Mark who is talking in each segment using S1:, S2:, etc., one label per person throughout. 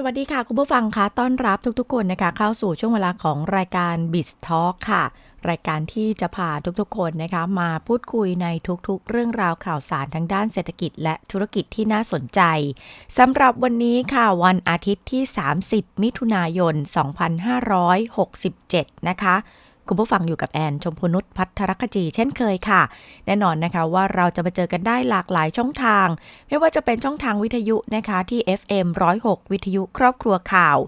S1: สวัสดีค่ะ คุณผู้ฟังคะต้อนรับทุกๆ คนนะคะ เข้าสู่ช่วงเวลาของรายการ b i z Talk ค่ะ รายการที่จะพาทุกๆ คนนะคะ มาพูดคุยในทุกๆ เรื่องราวข่าวสารทั้งด้านเศรษฐกิจและธุรกิจที่น่าสนใจสำหรับวันนี้ค่ะ วันอาทิตย์ที่ 30 มิถุนายน 2567 นะคะ คุณผู้ฟังอยู่กับแอน ชมพูนุชพัทรคจีเช่นเคยค่ะ แน่นอนนะคะว่าเราจะมาเจอกันได้หลากหลายช่องทาง ไม่ว่าจะเป็นช่องทางวิทยุนะคะที่ FM 106 วิทยุครอบครัวข่าว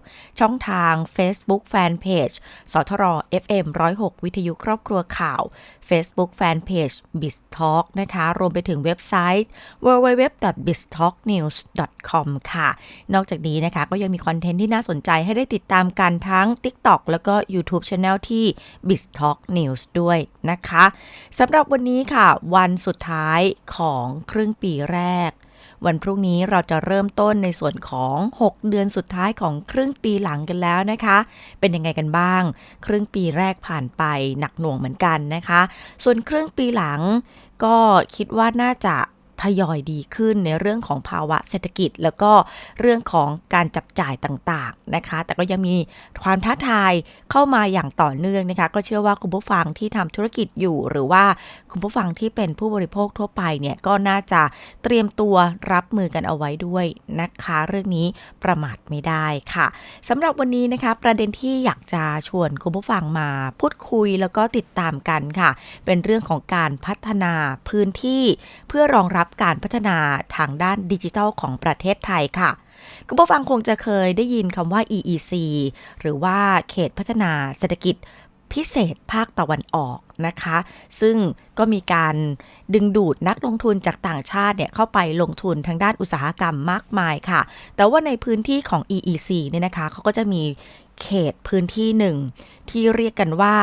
S1: ช่องทาง Facebook Fanpage สทร FM 106 วิทยุครอบครัวข่าว Facebook Fanpage b i z Talk นะคะ รวมไปถึงเว็บไซต์ www.biztalknews.com ค่ะ นอกจากนี้นะคะก็ยังมีคอนเทนต์ที่น่าสนใจให้ได้ติดตามกันทั้ง TikTok แล้วก็ YouTube Channel ที่ b i z Talk News ด้วยนะคะสำหรับวันนี้ค่ะ วันสุดท้ายของครึ่งปีแรก วันพรุ่งนี้เราจะเริ่มต้นในส่วนของ 6 เดือนสุดท้ายของครึ่งปีหลังกันแล้วนะคะ เป็นยังไงกันบ้าง ครึ่งปีแรกผ่านไปหนักหน่วงเหมือนกันนะคะ ส่วนครึ่งปีหลังก็คิดว่าน่าจะ ทยอยดีขึ้นในเรื่องของภาวะเศรษฐกิจ แล้วก็เรื่องของการจับจ่ายต่างๆนะคะ แต่ก็ยังมีความท้าทายเข้ามาอย่างต่อเนื่องนะคะ ก็เชื่อว่าคุณผู้ฟังที่ทำธุรกิจอยู่ หรือว่าคุณผู้ฟังที่เป็นผู้บริโภคทั่วไปเนี่ยก็น่าจะเตรียมตัวรับมือกันเอาไว้ด้วยนะคะ เรื่องนี้ประมาทไม่ได้ค่ะสำหรับวันนี้นะคะ ประเด็นที่อยากจะชวนคุณผู้ฟังมาพูดคุยแล้วก็ติดตามกันค่ะ เป็นเรื่องของการพัฒนาพื้นที่เพื่อรองรับการพัฒนาทางด้านดิจิทัลของประเทศไทยค่ะคุณผู้ฟังคงจะเคยได้ยินคำว่า EEC หรือว่าเขตพัฒนาเศรษฐกิจพิเศษภาคตะวันออกนะคะ ซึ่งก็มีการดึงดูดนักลงทุนจากต่างชาติเนี่ยเข้าไปลงทุนทางด้านอุตสาหกรรมมากมายค่ะ แต่ว่าในพื้นที่ของ EEC เนี่ยนะคะเขาก็จะมีเขตพื้นที่หนึ่ง ที่เรียกกันว่า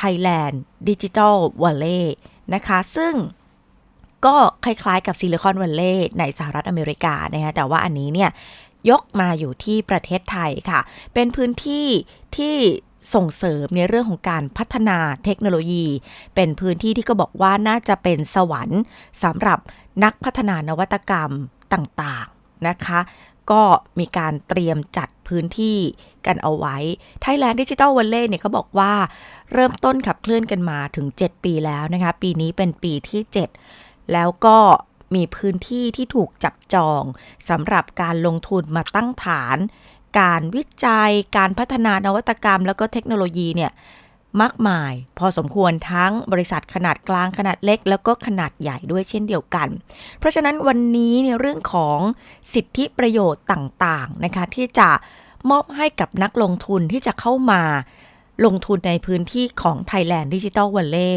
S1: Thailand Digital Valley นะคะ ซึ่ง ก็คล้ายๆกับซิลิคอนวัลเลย์ในสหรัฐอเมริกานะคะแต่ว่าอันนี้เนี่ยยกมาอยู่ที่ประเทศไทยค่ะ เป็นพื้นที่ที่ส่งเสริมในเรื่องของการพัฒนาเทคโนโลยี เป็นพื้นที่ที่ก็บอกว่าน่าจะเป็นสวรรค์สำหรับนักพัฒนานวัตกรรมต่างๆนะคะ ก็มีการเตรียมจัดพื้นที่กันเอาไว้ Thailand Digital Valley เนี่ยเขาบอกว่าเริ่มต้นขับเคลื่อนกันมาถึง 7 ปีแล้วนะคะ ปีนี้เป็นปีที่ 7 แล้วก็มีพื้นที่ที่ถูกจับจองสำหรับการลงทุนมาตั้งฐาน การวิจัย การพัฒนานวัตกรรม แล้วก็เทคโนโลยีเนี่ยมากมาย พอสมควรทั้งบริษัทขนาดกลางขนาดเล็ก แล้วก็ขนาดใหญ่ด้วยเช่นเดียวกัน เพราะฉะนั้นวันนี้ในเรื่องของสิทธิประโยชน์ต่างๆนะคะที่จะมอบให้กับนักลงทุนที่จะเข้ามาลงทุนในพื้นที่ของ Thailand Digital Valley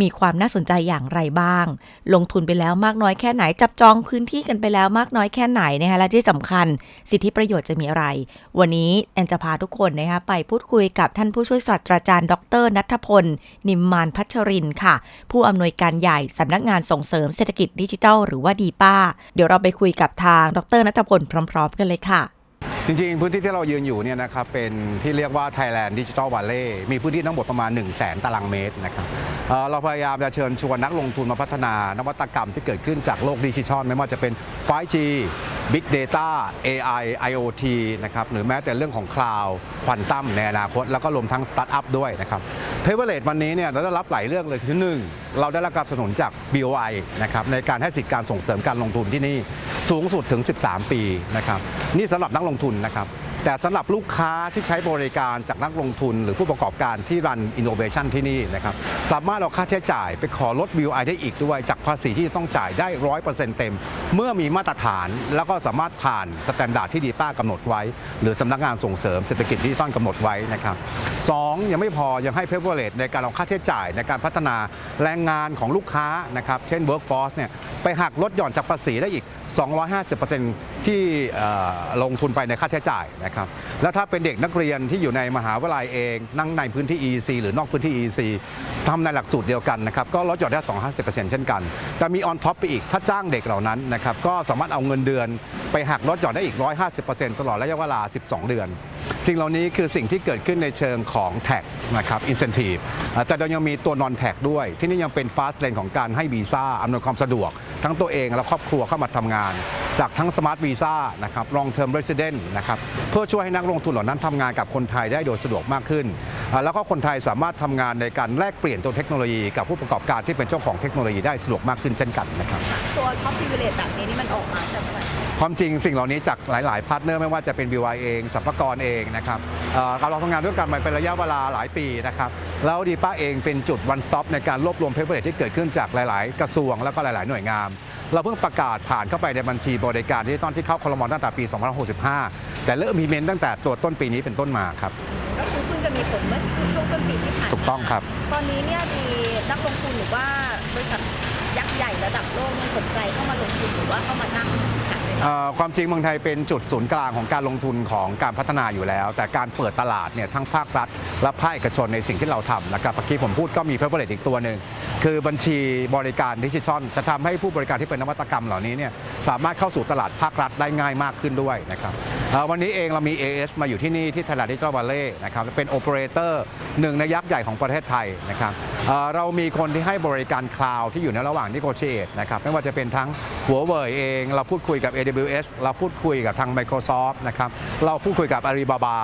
S1: มีความน่าสนใจอย่างไรบ้าง ลงทุนไปแล้วมากน้อยแค่ไหน จับจองพื้นที่กันไปแล้วมากน้อยแค่ไหนนะคะและที่สำคัญสิทธิประโยชน์จะมีอะไร วันนี้แอนจะพาทุกคนนะคะไปพูดคุยกับท่านผู้ช่วยศาสตราจารย์ ดรนัทพล นิมมานพัชรินค่ะ ผู้อำนวยการใหญ่สำนักงานส่งเสริมเศรษฐกิจดิจิทัล หรือว่าดีป้า เดี๋ยวเราไปคุยกับทางดรนัทพลพร้อม ๆ กันเลยค่ะ
S2: จริงๆ พื้นที่ที่เรายืนอยู่เนี่ยนะครับเป็นที่เรียกว่า Thailand Digital Valley มีพื้นที่ทั้งหมดประมาณ 1 0 0 0 0แตารางเมตรนะครับ เราพยายามจะเชิญชวนนักลงทุนมาพัฒนานวัตกรรมที่เกิดขึ้นจากโลกดิจิทัลไม่ว่าจะเป็น 5G Big Data AI IoT นะครับหรือแม้แต่เรื่องของ Cloud ควอนตัมในอนาคต แล้วก็รวมทั้งสตาร์ทอัพด้วยนะครับเพเวอร์เลตวันนี้เนี่ยเราได้รับหลายเรื่องเลยคือหนึ่งเราได้รับการสนับสนุนจาก BOI นะครับในการให้สิทธิการส่งเสริมการลงทุนที่นี่สูงสุดถึง 13 ปีนะครับนี่สำหรับนักลงทุนนะครับ แต่สำหรับลูกค้าที่ใช้บริการจากนักลงทุน หรือผู้ประกอบการที่รันอินโนเวชันที่นี่นะครับสามารถเอาค่าใช้จ่ายไปขอลด BOI ไอได้อีกด้วย จากภาษีที่ต้องจ่ายได้ร้อยเปอร์เซ็นต์เต็ม เมื่อมีมาตรฐานแล้วก็สามารถผ่านสแตนดาร์ดที่ดีต้ากำหนดไว้ หรือสำนักงานส่งเสริมเศรษฐกิจดิจิทัลกำหนดไว้นะครับสองยังไม่พอยังให้เพเวอร์เลตในการเอาค่าใช้จ่ายในการพัฒนาแรงงานของลูกค้านะครับเช่น Workforce เนี่ยไปหักลดหย่อนจากภาษีได้อีก 250%ที่เอ่ลงทุนไปในค่าใช้จ่ายนะครับแล้วถ้าเป็นเด็กนักเรียนที่อยู่ในมหาวิทยาลัยเอง นั่งในพื้นที่ EEC หรือนอกพื้นที่ EEC ทำในหลักสูตรเดียวกันนะครับ ก็ลดหย่อนได้ 250%เช่นกัน แต่มีออนท็อปไปอีก ถ้าจ้างเด็กเหล่านั้นนะครับ ก็สามารถเอาเงินเดือนไปหักลดหย่อนได้อีก 150%ตลอดระยะเวลา 12 เดือน สิ่งเหล่านี้คือสิ่งที่เกิดขึ้นในเชิงของ tax นะครับ incentive แต่เรายังมีตัว non tax ด้วย ที่นี่ยังเป็น fast lane ของการให้วีซ่าอำนวยความสะดวก ทั้งตัวเองและครอบครัวเข้ามาทำงาน จากทั้ง Smart Visa นะครับ Long Term Resident นะครับเพื่อช่วยให้นักลงทุนเหล่านั้นทำงานกับคนไทยได้โดยสะดวกมากขึ้นอ่าแล้วก็คนไทยสามารถทำงานในการแลกเปลี่ยนตัวเทคโนโลยีกับผู้ประกอบการที่เป็นเจ้าของเทคโนโลยีได้สะดวกมากขึ้นเช่นกันนะครับ
S3: ตัวท็อปพิเวเลตแบบนี้นี่มันออกมาจากเมื่อไหร่
S2: ความจริงสิ่งเหล่านี้จากหลาย ๆ พาร์ทเนอร์ไม่ว่าจะเป็น BY เองสัมภากรเองนะครับเอ่อเราทำงานด้วยกันมาเป็นระยะเวลาหลายปีนะครับแล้วดีป้าเองเป็นจุด one stop ในการรวบรวมเพเปอร์ที่เกิดขึ้นจากหลาย ๆ กระทรวงแล้วก็หลาย ๆ หน่วยงาน เราเพิ่งประกาศผ่านเข้าไปในบัญชีบริการที่ตอนที่เข้าคลมตั้งแต่ปี 2565 แต่เริ่มมีเมนตั้งแต่ตัวต้นปีนี้เป็นต้นมาครับ
S3: ก็คือเพิ่งจะมีผลเมื่อช่วงต้นปีที่ผ่านมา
S2: ถูกต้องครับ
S3: ตอนนี้เนี่ยมีนักลงทุนหรือว่าบริษัทยักษ์ใหญ่ระดับโลกเนี่ยสนใจเข้ามาลงทุนหรือว่าเข้ามานั่งขัดใน
S2: เอ่อความจริงเมืองไทยเป็นจุดศูนย์กลางของการลงทุนของการพัฒนาอยู่แล้ว แต่การเปิดตลาดเนี่ยทั้งภาครัฐ และภาคเอกชนในสิ่งที่เราทำนะครับเมื่อกี้ผมพูดก็มีเพิ่มเติอีกตัวหนึ่งคือบัญชีบริการดิจิทัลจะทำให้ผู้บริการที่เป็นนวัตกรรมเหล่านี้เนี่ยสามารถเข้าสู่ตลาดภาครัฐได้ง่ายมากขึ้นด้วยนะครับวันนี้เองเรามี AS มาอยู่ที่นี่ที่ Thailand Digital Valley นะครับเป็นโอเปอเรเตอร์หนึ่งในยักษ์ใหญ่ของประเทศไทยนะครับเเรามีคนที่ให้บริการคลาวด์ที่อยู่ในระหว่างนิโกเชตนะครับไม่ว่าจะเป็นทั้งหัวเว่ยเอง เราพูดคุยกับ AWS เราพูดคุยกับทาง Microsoft นะครับ เราพูดคุยกับ Alibaba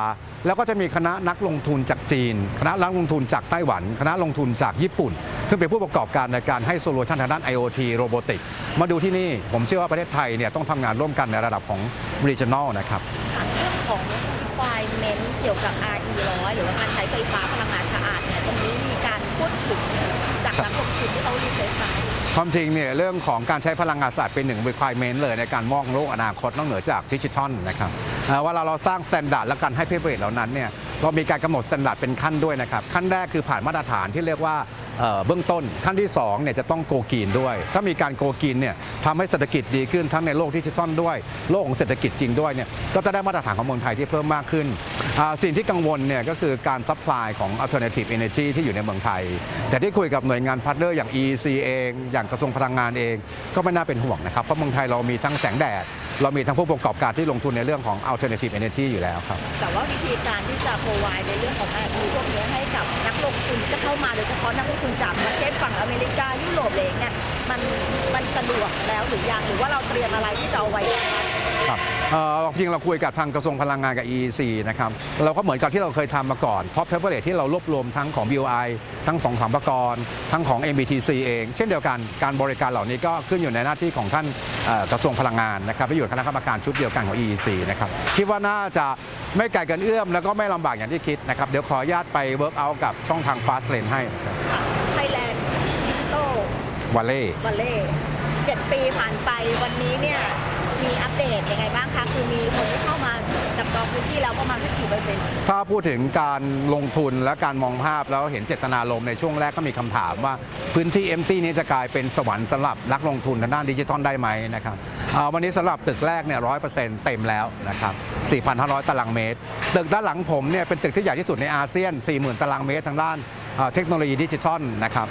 S2: แล้วก็จะมีคณะนักลงทุนจากจีน คณะนักลงทุนจากไต้หวัน คณะลงทุนจากญี่ปุ่น ซึ่งเป็นผู้ประกอบการในการให้โซลูชันทางด้าน IoT โรบอติกมาดูที่นี่ ผมเชื่อว่าประเทศไทยเนี่ยต้องทำงานร่วมกันในระดับของ regional นะครับ
S3: เรื่องของ requirement เกี่ยวกับ RE ร้อยหรือว่าการใช้ไฟฟ้าพลังงานสะอาดเนี่ยตรงนี้มีการพูดถึงจากนักลงทุนที่เขารีเสิร์ชมา
S2: ความจริงเนี่ยเรื่องของการใช้พลังงานสะอาดเป็นหนึ่ง requirement เลยในการมองโลกอนาคตนอกเหนือจากดิจิทัลนะครับว่าเราเราสร้างแสนดาดและการให้เพเปอร์เหล่านั้นเนี่ยเรามีการกำหนด standard เป็นขั้นด้วยนะครับขั้นแรกคือผ่านมาตรฐานที่เรียกว่า เบื้องต้นขั้นที่2เนี่ยจะต้องโกกีนด้วย ถ้ามีการโกกีนเนี่ยทำให้เศรษฐกิจดีขึ้นทั้งในโลกดิจิทัลด้วย โลกของเศรษฐกิจจริงด้วยเนี่ยก็จะได้มาตรฐานของเมืองไทยที่เพิ่มมากขึ้น สิ่งที่กังวลเนี่ยก็คือการซัพพลายของ alternative energy ที่อยู่ในเมืองไทย แต่ที่คุยกับหน่วยงานพาร์ทเนอร์อย่าง EEC เอง อย่างกระทรวงพลังงานเอง ก็ไม่น่าเป็นห่วงนะครับเพราะเมืองไทยเรามีทั้งแสงแดด เรามีทั้งผู้ประกอบการที่ลงทุนในเรื่องของ alternative energy อยู่แล้วครับ
S3: แต่ว่าวิธีการที่จะ provide ในเรื่องของ RE พวกนี้ให้กับนักลงทุนจะเข้ามาโดยเฉพาะนักลงทุนจากประเทศฝั่งอเมริกายุโรปอะไรองเงี้ยมันมันสะดวกแล้วหรือยังหรือว่าเราเตรียมอะไรที่จะเอาไว้รองรับ
S2: ครับเอ่อจริงเราคุยกับทางกระทรวงพลังงานกับ EEC นะครับเราก็เหมือนกับที่เราเคยทำมาก่อนเพราะเพเปอร์เลที่เรารวบรวมทั้งของ BOI ทั้งสองสามประกรทั้งของ MBTC เอง เช่นเดียวกันการบริการเหล่านี้ก็ขึ้นอยู่ในหน้าที่ของท่านเอ่อกระทรวงพลังงานนะครับไปอยู่คณะกรรมการชุดเดียวกันของ EEC นะครับคิดว่าน่าจะไม่ไกลกันเอื้อมแล้วก็ไม่ลำบากอย่างที่คิดนะครับเดี๋ยวขออนุญาตไปเวิร์กอัลกับช่องทาง Fast Lane ให้นะครับ
S3: ไทยแลนด์ดิจิทัล
S2: วอลเล่
S3: วัลเล่เจ็ดปีผ่านไปวันนี้เนี่ย มีอัปเดตยังไงบ้างคะคือมีคนที่เข้ามาจับจองพื้นที่แล้วประมาณสักกี่เปอร์เซ็นต์
S2: ถ้าพูดถึงการลงทุนและการมองภาพแล้วเห็นเจตนารมณ์ในช่วงแรกก็มีคำถามว่าพื้นที่ empty นี้จะกลายเป็นสวรรค์สำหรับนักลงทุนทางด้านดิจิทัลได้ไหมนะครับวันนี้สำหรับตึกแรกเนี่ยร้อยเปอร์เซ็นต์เต็มแล้วนะครับ 4,500 ตารางเมตร ตึกด้านหลังผมเนี่ยเป็นตึกที่ใหญ่ที่สุดในอาเซียน 40,000 ตารางเมตรทางด้าน เทคโนโลยีดิจิทัลนะครับ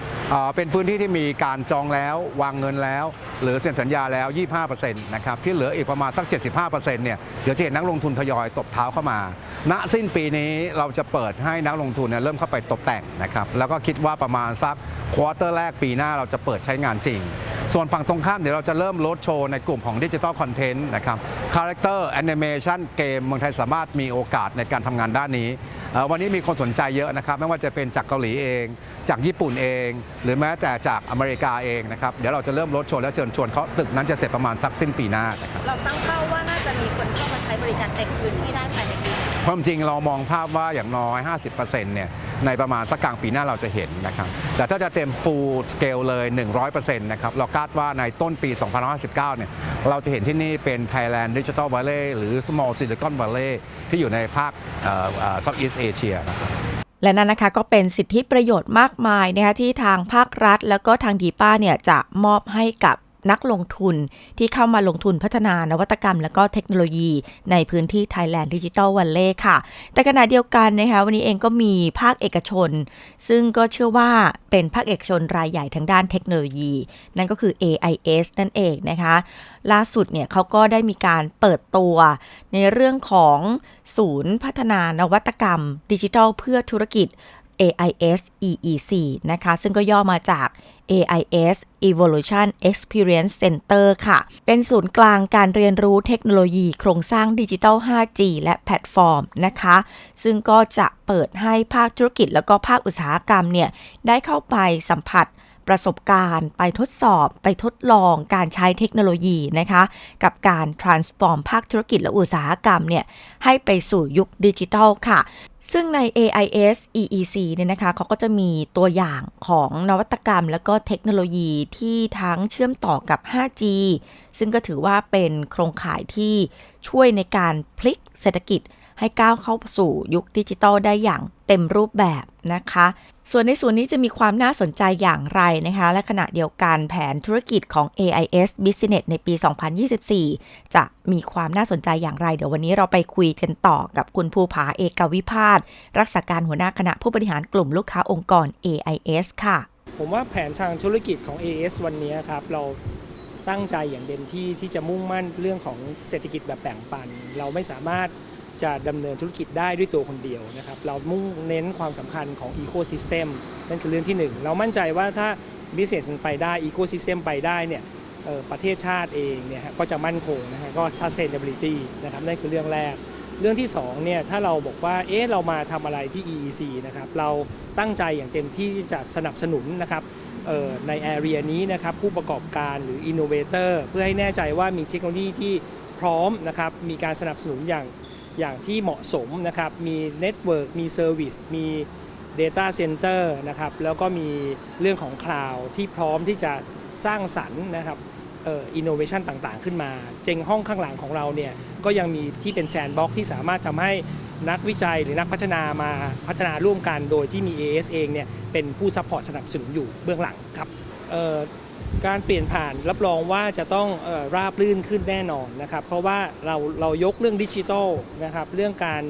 S2: เป็นพื้นที่ที่มีการจองแล้ววางเงินแล้ว หรือเซ็นสัญญาแล้ว 25%นะครับที่เหลืออีกประมาณสัก 75%เนี่ยเดี๋ยวจะเห็นนักลงทุนทยอยตบเท้าเข้ามา ณสิ้นปีนี้เราจะเปิดให้นักลงทุนเนี่ยเริ่มเข้าไปตกแต่งนะครับแล้วก็คิดว่าประมาณสักควอเตอร์แรกปีหน้าเราจะเปิดใช้งานจริงส่วนฝั่งตรงข้ามเดี๋ยวเราจะเริ่มโลดโชว์ในกลุ่มของดิจิ t a ลคอนเทนต์นะครับคาแรคเตอร์แอนิเมชันเกมเมืองไทยสามารถมีโอกาสในการทำงานด้านนี้ วันนี้มีคนสนใจเยอะนะครับ ไม่ว่าจะเป็นจากเกาหลีเอง จากญี่ปุ่นเอง หรือแม้แต่จากอเมริกาเองนะครับ เดี๋ยวเราจะเริ่มโลดโชว์และเชิญชวนเขาตึกนั้นจะเสร็จประมาณสักสิ้นปีหน้านะครับ
S3: เราตั้งเป้าว่าน่าจะมีคนเข้ามา บริการเต็มพื้นที่ได้ภายในปีนี้
S2: ความจริงเรามองภาพว่าอย่างน้อย 50%เนี่ยในประมาณสักกลางปีหน้าเราจะเห็นนะครับแต่ถ้าจะเต็ม full scale เลย 100%นะครับเราคาดว่าในต้นปี 2059 เนี่ยเราจะเห็นที่นี่เป็น Thailand Digital Valley หรือ Small Silicon Valley ที่อยู่ในภาคเอ่อเอ่อ Southeast Asia นะครับ
S1: และนั่นนะคะก็เป็นสิทธิประโยชน์มากมายนะคะที่ทางภาครัฐ แล้วก็ทางดีป้าเนี่ยจะมอบให้กับ นักลงทุนที่เข้ามาลงทุนพัฒนานวัตกรรม และก็เทคโนโลยีในพื้นที่ Thailand Digital Valley ค่ะ แต่ขณะเดียวกันนะคะวันนี้เองก็มีภาคเอกชน ซึ่งก็เชื่อว่าเป็นภาคเอกชนรายใหญ่ทางด้านเทคโนโลยี นั่นก็คือ AIS นั่นเองนะคะล่าสุดเนี่ยเขาก็ได้มีการเปิดตัวในเรื่องของศูนย์พัฒนานวัตกรรม ดิจิทัลเพื่อธุรกิจ AIS EEC นะคะ ซึ่งก็ย่อมาจาก AIS Evolution Experience Center ค่ะ เป็นศูนย์กลางการเรียนรู้เทคโนโลยีโครงสร้างดิจิทัล 5G และแพลตฟอร์มนะคะ ซึ่งก็จะเปิดให้ภาคธุรกิจแล้วก็ภาคอุตสาหกรรมเนี่ยได้เข้าไปสัมผัส ประสบการณ์ ไปทดสอบ ไปทดลองการใช้เทคโนโลยีนะคะ กับการ transform ภาคธุรกิจและอุตสาหกรรมเนี่ยให้ไปสู่ยุคดิจิทัลค่ะซึ่งใน AIS EEC เนี่ยนะคะเขาก็จะมีตัวอย่างของนวัตกรรม แล้วก็เทคโนโลยีที่ทั้งเชื่อมต่อกับ 5G ซึ่งก็ถือว่าเป็นโครงข่ายที่ช่วยในการพลิกเศรษฐกิจ ให้ก้าวเข้าสู่ยุคดิจิทัลได้อย่างเต็มรูปแบบนะคะ ส่วนในส่วนนี้จะมีความน่าสนใจอย่างไรนะคะ และขณะเดียวกันแผนธุรกิจของ AIS Business ในปี 2024 จะมีความน่าสนใจอย่างไร เดี๋ยววันนี้เราไปคุยกันต่อกับคุณภูผาเอกวิพาสรักษาการหัวหน้าคณะผู้บริหารกลุ่มลูกค้าองค์กร AIS ค่ะ
S4: ผมว่าแผนทางธุรกิจของ AIS วันนี้ครับเราตั้งใจอย่างเต็มที่ที่จะมุ่งมั่นเรื่องของเศรษฐกิจแบบแบ่งปัน เราไม่สามารถ จะดำเนินธุรกิจได้ด้วยตัวคนเดียวนะครับ เรามุ่งเน้นความสำคัญของ Ecosystem นั่นคือเรื่องที่หนึ่งเรามั่นใจว่าถ้า Business มันไปได้ Ecosystem ไปได้เนี่ยประเทศชาติเองเนี่ยก็จะมั่นคงนะฮะก็ sustainability นะครับนั่นคือเรื่องแรก เรื่องที่2เนี่ยถ้าเราบอกว่าเอ๊ะเรามาทำอะไรที่ EEC นะครับเราตั้งใจอย่างเต็มที่จะสนับสนุนนะครับเอ่อใน area นี้นะครับผู้ประกอบการหรือ innovator เพื่อให้แน่ใจว่ามีเทคโนโลยีที่พร้อมนะครับมีการสนับสนุนอย่าง อย่างที่เหมาะสมนะครับ มี Network มี Service มี Data Center นะครับ แล้วก็มีเรื่องของ Cloud ที่พร้อมที่จะสร้างสรรค์นะครับอินโนเวชันต่างๆ ขึ้นมา เจงห้องข้างหลังของเราเนี่ยก็ยังมีที่เป็นแซนด์บ็อกที่สามารถทำให้นักวิจัยหรือนักพัฒนามาพัฒนาร่วมกันโดยที่มี AS เองเนี่ยเป็นผู้ซัพพอร์ตสนับสนุนอยู่เบื้องหลังครับ การเปลี่ยนผ่านรับรองว่าจะต้องออราบลื่นขึ้นแน่นอนนะครับ เพราะว่าเราเรายกเรื่องดิจิทัลนะครับเรื่องการ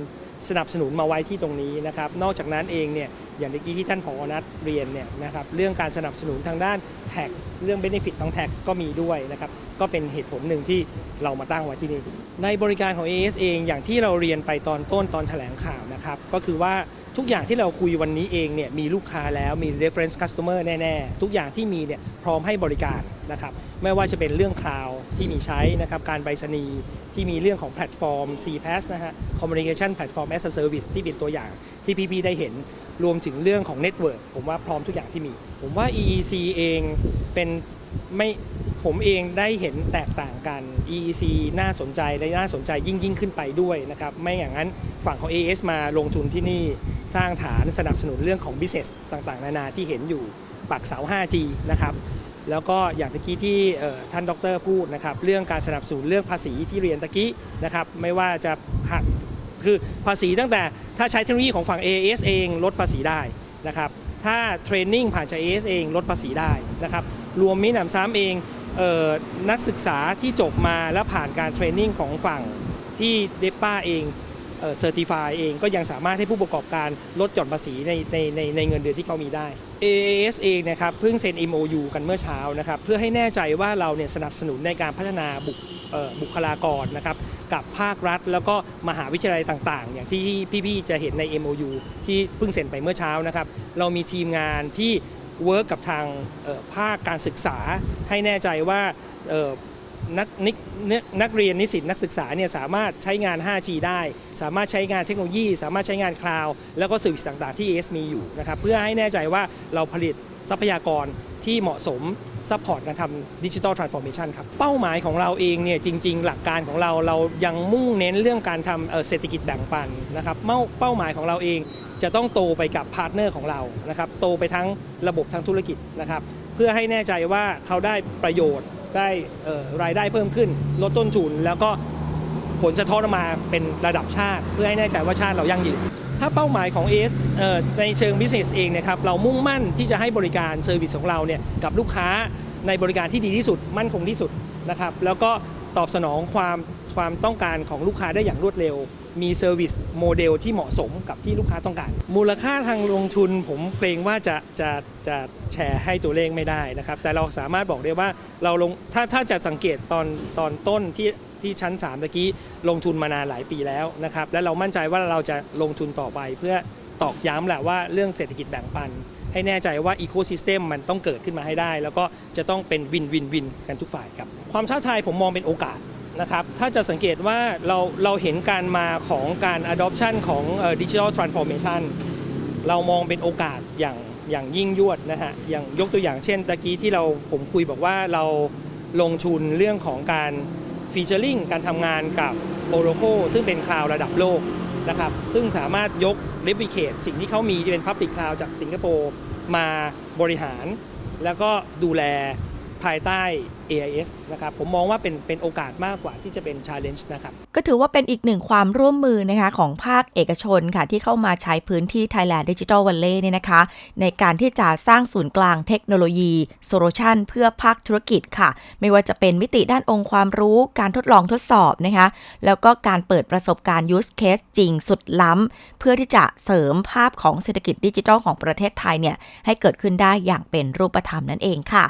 S4: สนับสนุนมาไว้ที่ตรงนี้นะครับ นอกจากนั้นเองเนี่ยอย่างเมื่อกี้ที่ท่านผอนัทเรียนเนี่ยนะครับเรื่องการสนับสนุนทางด้าน tax เรื่อง benefit ทาง tax ก็มีด้วยนะครับก็เป็นเหตุผลหนึ่งที่เรามาตั้งไว้ที่นี่ในบริการของ AS เองอย่างที่เราเรียนไปตอนต้นตอนแถลงข่าวนะครับก็คือว่า ทุกอย่างที่เราคุยวันนี้เองเนี่ยมีลูกค้าแล้วมี reference customer แน่ๆ ทุกอย่างที่มีเนี่ยพร้อมให้บริการนะครับไม่ว่าจะเป็นเรื่องคลาวที่มีใช้นะครับการไปรษณีย์ที่มีเรื่องของแพลตฟอร์ม CPaaS นะฮะ Communication Platform as a Service ที่เป็นตัวอย่างที่พี่ๆได้เห็นรวมถึงเรื่องของ Network ผมว่าพร้อมทุกอย่างที่มี ผมว่า EEC เองเป็นไม่ ผมเองได้เห็นแตกต่างกัน EEC น่าสนใจและน่าสนใจยิ่งยิ่งขึ้นไปด้วยนะครับ ไม่อย่างนั้นฝั่งของ AS มาลงทุนที่นี่สร้างฐานสนับสนุนเรื่องของ business ต่างๆ นานาที่เห็นอยู่ปักเสา 5G นะครับ แล้วก็อย่างตะกี้ที่ท่านดรพูดนะครับ เรื่องการสนับสนุนเรื่องภาษีที่เรียนตะกี้นะครับ ไม่ว่าจะหักคือภาษีตั้งแต่ถ้าใช้เทคโนโลยีของฝั่ง AS เองลดภาษีได้นะครับ ถ้าเทรนนิ่งผ่านจาก AS เองลดภาษีได้นะครับ รวมมิหนำซ้ำเอง นักศึกษาที่จบมาแล้วผ่านการเทรนนิ่งของฝั่งที่เดป้าเองเซอร์ติฟายเองก็ยังสามารถให้ผู้ประกอบการลดหย่อนภาษีในในในในเงินเดือนที่เขามีได้ AAS เองนะครับเพิ่งเซ็น MOU กันเมื่อเช้านะครับเพื่อให้แน่ใจว่าเราเนี่ยสนับสนุนในการพัฒนาบุคบุคลากรนะครับกับภาครัฐ แล้วก็มหาวิทยาลัยต่างๆ อย่างที่พี่ๆจะเห็นใน MOU ที่เพิ่งเซ็นไปเมื่อเช้านะครับเรามีทีมงานที่ เวิร์กกับทางภาคการศึกษา ให้แน่ใจว่านักนิกนักเรียนนิสิตนักศึกษาเนี่ยสามารถใช้งาน 5G ได้ สามารถใช้งานเทคโนโลยี สามารถใช้งานคลาวด์แล้วก็สื่อต่างๆที่ AS มีอยู่นะครับเพื่อให้แน่ใจว่าเราผลิตทรัพยากรที่เหมาะสมซัพพอร์ตการทำดิจิ t a ลทรานส์ฟอร์เมชันครับ เป้าหมายของเราเองเนี่ยจริง ๆ หลักการของเราเรายังมุ่งเน้นเรื่องการทำเเศรษฐกิจแบ่งปันนะครับเป้าเป้าหมายของเราเอง จะต้องโตไปกับพาร์ทเนอร์ของเรานะครับโตไปทั้งระบบทั้งธุรกิจนะครับ เพื่อให้แน่ใจว่าเขาได้ประโยชน์ได้รายได้เพิ่มขึ้น ลดต้นทุนแล้วก็ผลสะท้อนออกมาเป็นระดับชาติ เพื่อให้แน่ใจว่าชาติเรายั่งยืนถ้าเป้าหมายของ AS เอ่อในเชิง business เองนะครับเรามุ่งมั่นที่จะให้บริการเซอร์วิสของเราเนี่ยกับลูกค้าในบริการที่ดีที่สุดมั่นคงที่สุดนะครับแล้วก็ตอบสนองความความต้องการของลูกค้าได้อย่างรวดเร็ว มีเซอร์วิสโมเดลที่เหมาะสมกับที่ลูกค้าต้องการ มูลค่าทางลงทุนผมเกรงว่าจะจะจะแชร์ให้ตัวเลขไม่ได้นะครับ แต่เราสามารถบอกได้ว่าเราลงถ้าถ้าจะสังเกตตอนตอนต้นที่ที่ชั้น3ตะกี้ลงทุนมานานหลายปีแล้วนะครับ และเรามั่นใจว่าเราจะลงทุนต่อไป เพื่อตอกย้ำแหละว่าเรื่องเศรษฐกิจแบ่งปัน ให้แน่ใจว่าอีโค y ิสเต็มมันต้องเกิดขึ้นมาให้ได้ แล้วก็จะต้องเป็นวินวินวินกันทุกฝ่ายครับ ความท้าทายผมมองเป็นโอกาส นะครับ ถ้าจะสังเกตว่าเราเราเห็นการมาของการ adoption ของดิจิทัลทรานส์ฟอร์เมชันเรามองเป็นโอกาสอย่างอย่างยิ่งยวดนะฮะ อย่างยกตัวอย่างเช่นตะกี้ที่เราผมคุยบอกว่าเราลงทุนเรื่องของการฟีเจอริงการทำงานกับ Oracle ซึ่งเป็นคลาวระดับโลกนะครับซึ่งสามารถยก replicate สิ่งที่เขามีที่เป็น Public Cloud จากสิงคโปร์มาบริหาร แล้วก็ดูแลภายใต้ AIS นะครับผมมองว่าเป็นเป็นโอกาสมากกว่าที่จะเป็น challenge นะครับ
S1: ก็ถือว่าเป็นอีกหนึ่งความร่วมมือนะคะของภาคเอกชนค่ะ ที่เข้ามาใช้พื้นที่ Thailand Digital Valley เนี่ยนะคะ ในการที่จะสร้างศูนย์กลางเทคโนโลยีโซลูชันเพื่อภาคธุรกิจค่ะ ไม่ว่าจะเป็นมิติด้านองค์ความรู้การทดลองทดสอบนะคะ แล้วก็การเปิดประสบการณ์ use case จริงสุดล้ำ เพื่อที่จะเสริมภาพของเศรษฐกิจดิจิทัลของประเทศไทยเนี่ยให้เกิดขึ้นได้อย่างเป็นรูปธรรมนั่นเองค่ะ